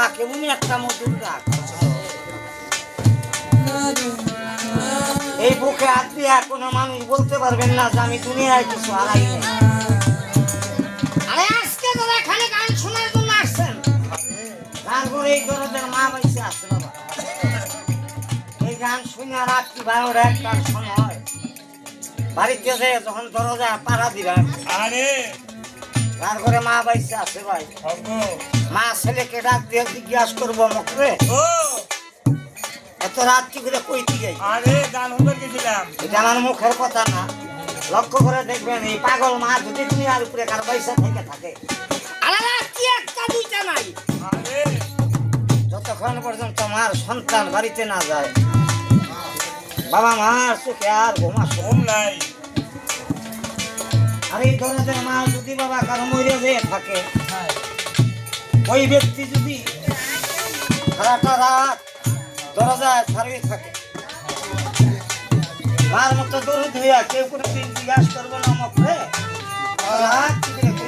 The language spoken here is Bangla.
একটা মধুর ডাক এই বুকে হাত দিয়া কোনো মানুষ বলতে পারবেন না যে আমি দুনিয়ায় কিছু হারাই আসছেন? তারপর এই দরদের মা বাইসে বাবা। এই গান শুনে রাত্রি বারোটা একটার বাড়িতে যে যখন দরজা পাড়া আরে। তারপরে মা বাইসে আছে ভাই। মা ছেলেকে ডাক দিয়ে জিজ্ঞাসা করব মকরে এত রাত্রি করে কইতে যাই আরে গান শুনতে গেছিলাম। এটা আমার মুখের কথা না। লক্ষ্য করে দেখবেন এই পাগল মা যদি দুনিয়ার উপরে কার পয়সা থেকে থাকে। আরে রাত্রি একটা দুইটা নাই? যতক্ষণ পর্যন্ত আমার সন্তান বাড়িতে না যায় বাবা মার চোখে আর ঘুমা ঘুম নাই। আর এই ধরনের মা যদি বাবা কারও মরে যেয়ে থাকে ওই ব্যক্তি যদি সারাটা রাত দরজায় ছাড়িয়ে থাকে মার মতো দরুদ হইয়া কেউ কোনো দিন জিজ্ঞাসা করব না আমাকে। রাত থেকে